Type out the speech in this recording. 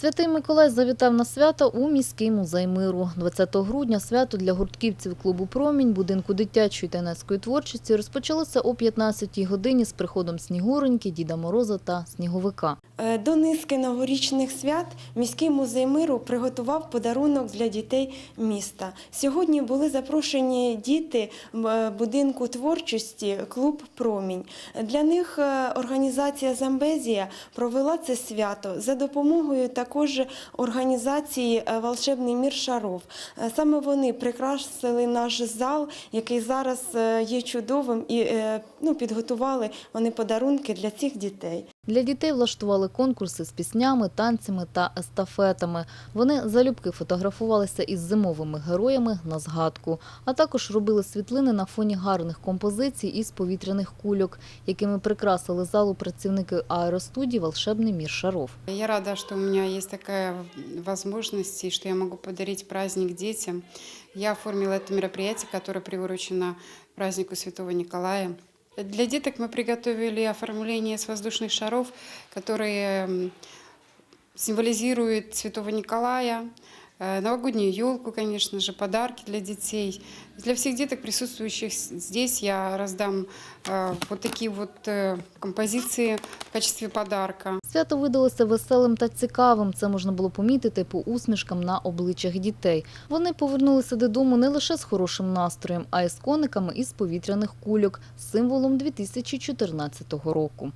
Святий Миколай завітав на свято у міський музей миру. 20 грудня свято для гуртківців клубу Промінь будинку дитячої та юнацької творчості розпочалося о 15-й годині з приходом Снігуреньки, Діда Мороза та Сніговика. Е, До низки новорічних свят міський музей миру приготував подарунок для дітей міста. Сьогодні були запрошені діти е, будинку творчості клуб Промінь. Для них е, організація Замбезія провела це свято за допомогою також організації е, Волшебний мір Шаров. Е, Саме вони прикрасили наш зал, який зараз е, є чудовим, і ну, підготували вони подарунки для цих дітей. Для дітей влаштували конкурси з піснями, танцями та естафетами. Вони залюбки фотографувалися із зимовими героями на згадку, а також робили світлини на фоні гарних композицій із повітряних кульок, якими прикрасили залу працівники аеростудії «Волшебний мір Шаров». Я рада, что у есть такая возможность, и что я могу подарить праздник детям. Я оформила это мероприятие, которое приурочено празднику Святого Николая. Для деток мы приготовили оформление с воздушных шаров, которые м, символизируют Святого Николая, э, новогоднюю елку, конечно же, подарки для детей. Для всех деток, присутствующих здесь, я раздам э, вот такие вот э, композиции в качестве подарка. Свято видалося веселим та цікавим. Це можна було помітити по усмішкам на обличчях дітей. Вони повернулися додому не лише з хорошим настроєм, а й з кониками із повітряних кульок, символом 2014 року.